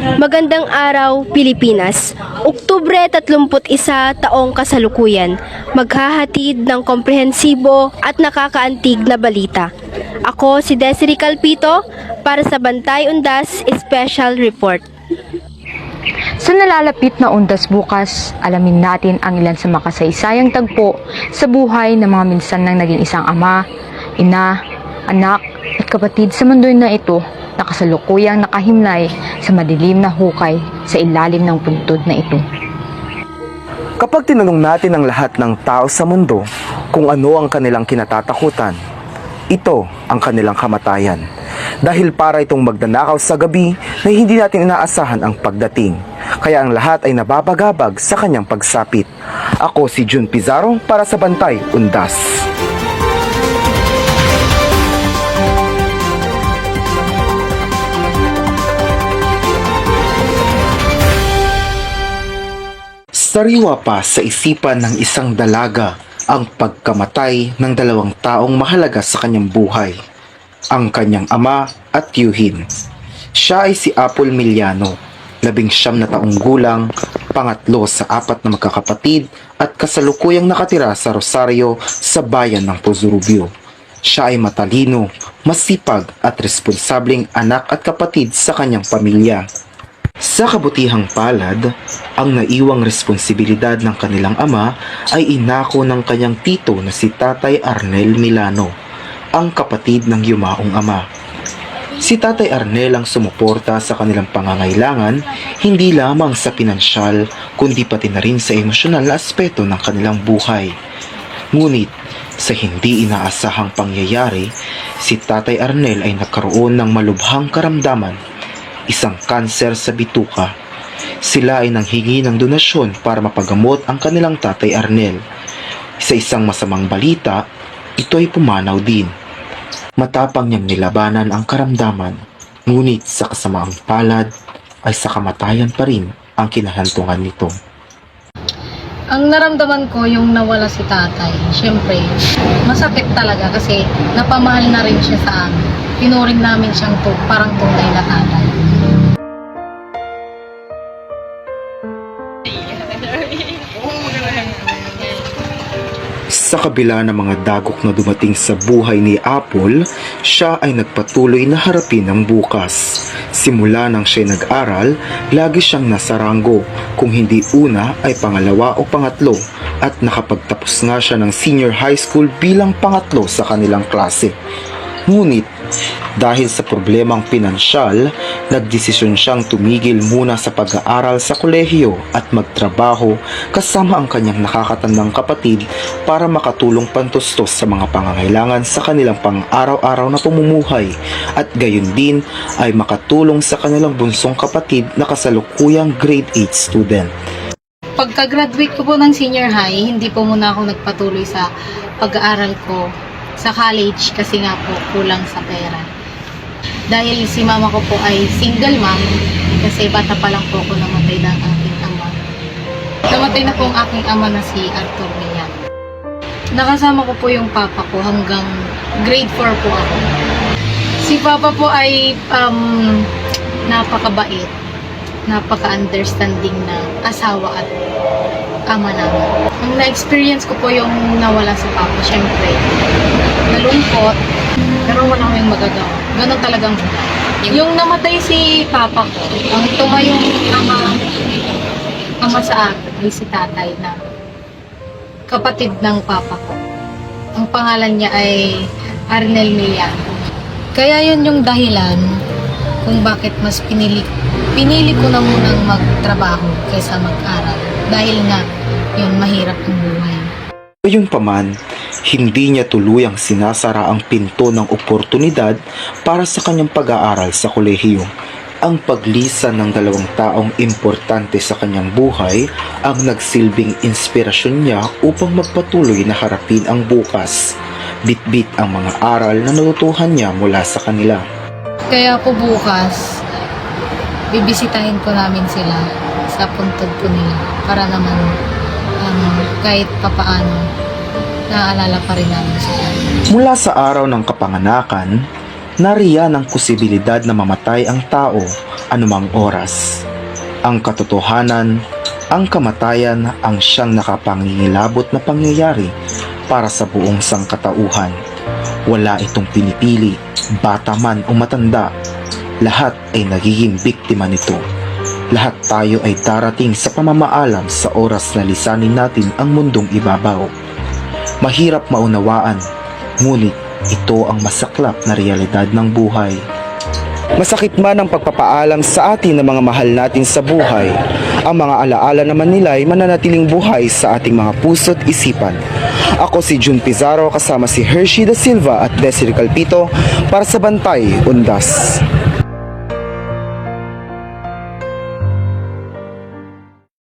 Magandang araw, Pilipinas. Oktubre 31 taong kasalukuyan. Maghahatid ng komprehensibo at nakakaantig na balita. Ako si Desiree Calpito para sa Bantay Undas Special Report. Sa nalalapit na undas bukas, alamin natin ang ilan sa makasaysayang tagpo sa buhay ng mga minsan nang naging isang ama, ina, anak at kapatid sa mundo na ito na kasalukuyang nakahimlay sa madilim na hukay sa ilalim ng puntod na ito. Kapag tinanong natin ang lahat ng tao sa mundo kung ano ang kanilang kinatatakutan, ito ang kanilang kamatayan. Dahil para itong magdanakaw sa gabi na hindi natin inaasahan ang pagdating. Kaya ang lahat ay nababagabag sa kanyang pagsapit. Ako si Jun Pizarro para sa Bantay Undas. Sariwa pa sa isipan ng isang dalaga ang pagkamatay ng dalawang taong mahalaga sa kanyang buhay, ang kanyang ama at yuhin. Siya ay si Apple Miliano, labing siyam na taong gulang, pangatlo sa apat na magkakapatid at kasalukuyang nakatira sa Rosario sa bayan ng Pozurubio. Siya ay matalino, masipag at responsableng anak at kapatid sa kanyang pamilya. Sa kabutihang palad, ang naiwang responsibilidad ng kanilang ama ay inako ng kanyang tito na si Tatay Arnel Milano, ang kapatid ng yumaong ama. Si Tatay Arnel ang sumuporta sa kanilang pangangailangan hindi lamang sa pinansyal kundi pati na rin sa emosyonal na aspeto ng kanilang buhay. Ngunit sa hindi inaasahang pangyayari, si Tatay Arnel ay nagkaroon ng malubhang karamdaman isang kanser sa bituka. Sila ay nanghingi ng donasyon para mapagamot ang kanilang tatay Arnel. Sa isang masamang balita, ito ay pumanaw din. Matapang niyang nilabanan ang karamdaman, ngunit sa kasamaang palad ay sa kamatayan pa rin ang kinahantungan nito. Ang naramdaman ko yung nawala si tatay. Siyempre, masakit talaga kasi napamahal na rin siya sa amin. Tinuring namin siyang to, parang tunay na tatay. Sa kabila ng mga dagok na dumating sa buhay ni Apple, siya ay nagpatuloy na harapin ang bukas. Simula nang siya nag-aral, lagi siyang nasa ranggo, kung hindi una ay pangalawa o pangatlo, at nakapagtapos nga siya ng senior high school bilang pangatlo sa kanilang klase. Ngunit, dahil sa problemang pinansyal, nagdesisyon siyang tumigil muna sa pag-aaral sa kolehiyo at magtrabaho kasama ang kanyang nakakatandang kapatid para makatulong pantustos sa mga pangangailangan sa kanilang pang-araw-araw na pamumuhay at gayon din ay makatulong sa kanilang bunsong kapatid na kasalukuyang grade 8 student. Pagka-graduate ko po ng senior high, hindi po muna ako nagpatuloy sa pag-aaral ko sa college kasi nga po kulang sa pera. Dahil si mama ko po ay single mom kasi bata pa lang po ako namatay ng aking ama. Namatay na po ang aking ama na si Arthur Millan. Nakasama ko po yung papa ko hanggang grade 4 po ako. Si papa po ay um, napakabait, napaka-understanding na asawa at ama namin. Ang na-experience ko po yung nawala si Papa, syempre, nalungkot, pero wala kaming magagawa. Ganun talagang buhay. Yung namatay si Papa ko, ang tumayong ama, ama sa akin, ay si tatay na kapatid ng Papa ko. Ang pangalan niya ay Arnel Miliano. Kaya yun yung dahilan kung bakit mas pinili pinili ko na munang magtrabaho kaysa mag-aral dahil nga yun mahirap ang buhay. Gayunpaman, hindi niya tuluyang sinasara ang pinto ng oportunidad para sa kanyang pag-aaral sa kolehiyo. Ang paglisan ng dalawang taong importante sa kanyang buhay ang nagsilbing inspirasyon niya upang magpatuloy na harapin ang bukas. Bitbit ang mga aral na natutuhan niya mula sa kanila. Kaya po bukas, bibisitahin po namin sila sa puntod po nila para naman um, kahit papaano naaalala pa rin namin sila. Mula sa araw ng kapanganakan, nariyan ang posibilidad na mamatay ang tao anumang oras. Ang katotohanan, ang kamatayan ang siyang nakapangingilabot na pangyayari para sa buong sangkatauhan. Wala itong pinipili, bata man o matanda. Lahat ay nagiging biktima nito. Lahat tayo ay darating sa pamamaalam sa oras na lisanin natin ang mundong ibabaw. Mahirap maunawaan, ngunit ito ang masaklap na realidad ng buhay. Masakit man ang pagpapaalam sa atin ng mga mahal natin sa buhay. Ang mga alaala naman nila ay mananatiling buhay sa ating mga puso't isipan. Ako si Jun Pizarro kasama si Hershey da Silva at Desiree Calpito para sa Bantay Undas.